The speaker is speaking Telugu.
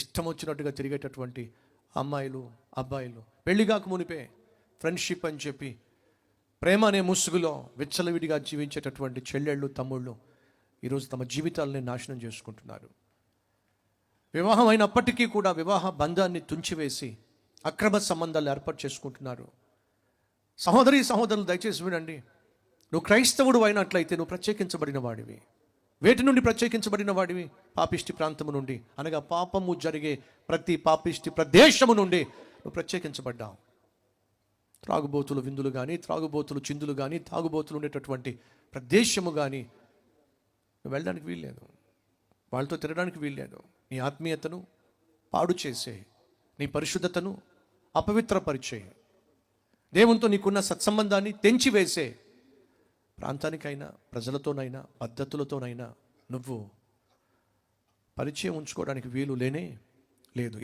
ఇష్టం వచ్చినట్టుగా తిరిగేటటువంటి అమ్మాయిలు అబ్బాయిలు. పెళ్ళిగాక మునిపే ఫ్రెండ్షిప్ అని చెప్పి ప్రేమ అనే ముసుగులో విచ్చలవిడిగా జీవించేటటువంటి చెల్లెళ్ళు తమ్ముళ్ళు ఈరోజు తమ జీవితాలని నాశనం చేసుకుంటున్నారు. వివాహం అయినప్పటికీ కూడా వివాహ బంధాన్ని తుంచివేసి అక్రమ సంబంధాలు ఏర్పాటు చేసుకుంటున్నారు. సహోదరి సహోదరులు దయచేసి వినండి. నువ్వు క్రైస్తవుడు అయినట్లయితే నువ్వు ప్రత్యేకించబడిన వాడివి. వేటి నుండి ప్రత్యేకించబడిన వాడివి? పాపిష్టి ప్రాంతము నుండి. అనగా పాపము జరిగే ప్రతి పాపిష్టి ప్రదేశము నుండి నువ్వు ప్రత్యేకించబడ్డావు. త్రాగుబోతులు విందులు కానీ త్రాగుబోతులు చిందులు కానీ తాగుబోతులు ఉండేటటువంటి ప్రదేశము కానీ నువ్వు వెళ్ళడానికి వీల్లేదు. వాళ్ళతో తిరగడానికి వీల్లేదు. నీ ఆత్మీయతను పాడు చేసే నీ పరిశుద్ధతను అపవిత్రపరిచే దేవునితో నీకున్న సత్సంబంధాన్ని తెంచివేసే ప్రాంతానికైనా ప్రజలతోనైనా పద్ధతులతోనైనా నువ్వు పరిచయం ఉంచుకోవడానికి వీలు లేనే లేదు.